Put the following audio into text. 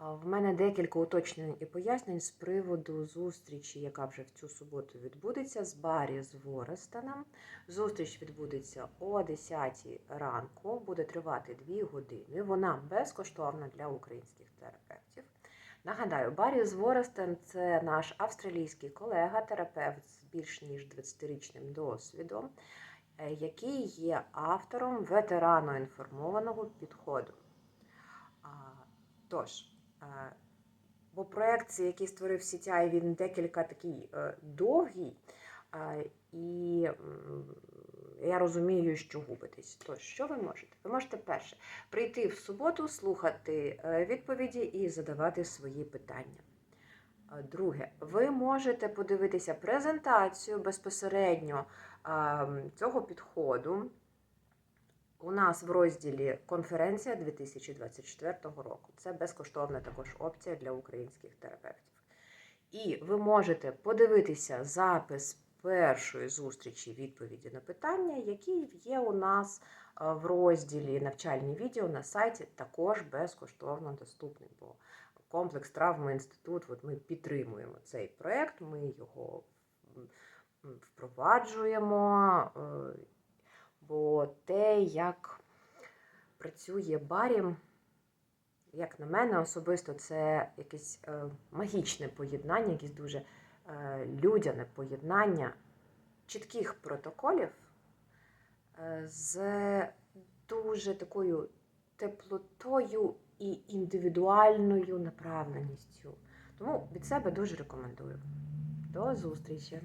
В мене декілька уточнень і пояснень з приводу зустрічі, яка вже в цю суботу відбудеться з Барі з Ворестеном. Зустріч відбудеться о 10 ранку, буде тривати 2 години. Вона безкоштовна для українських терапевтів. Нагадаю, Барі Зворестен це наш австралійський колега, терапевт з більш ніж 20-річним досвідом, е, який є автором ветерано інформованого підходу. Тож, бо проєкт, який створив CTI, він декілька такий е, довгий, і я розумію, що губитесь. Тож, що ви можете? Ви можете перше прийти в суботу, слухати е, відповіді і задавати свої питання. Е, Друге, ви можете подивитися презентацію безпосередньо цього підходу. У нас в розділі конференція 2024 року. Це безкоштовна також опція для українських терапевтів. І ви можете подивитися запис першої зустрічі відповіді на питання, які є у нас е, в розділі навчальні відео на сайті, також безкоштовно доступний. Бо комплекс травми інститут, от ми підтримуємо цей проєкт, ми його впроваджуємо. Бо те, як працює Барі, як на мене особисто, це якесь е, магічне поєднання, якесь дуже е, людяне поєднання чітких протоколів е, з дуже такою теплотою і індивідуальною направленістю. Тому від себе дуже рекомендую. До зустрічі!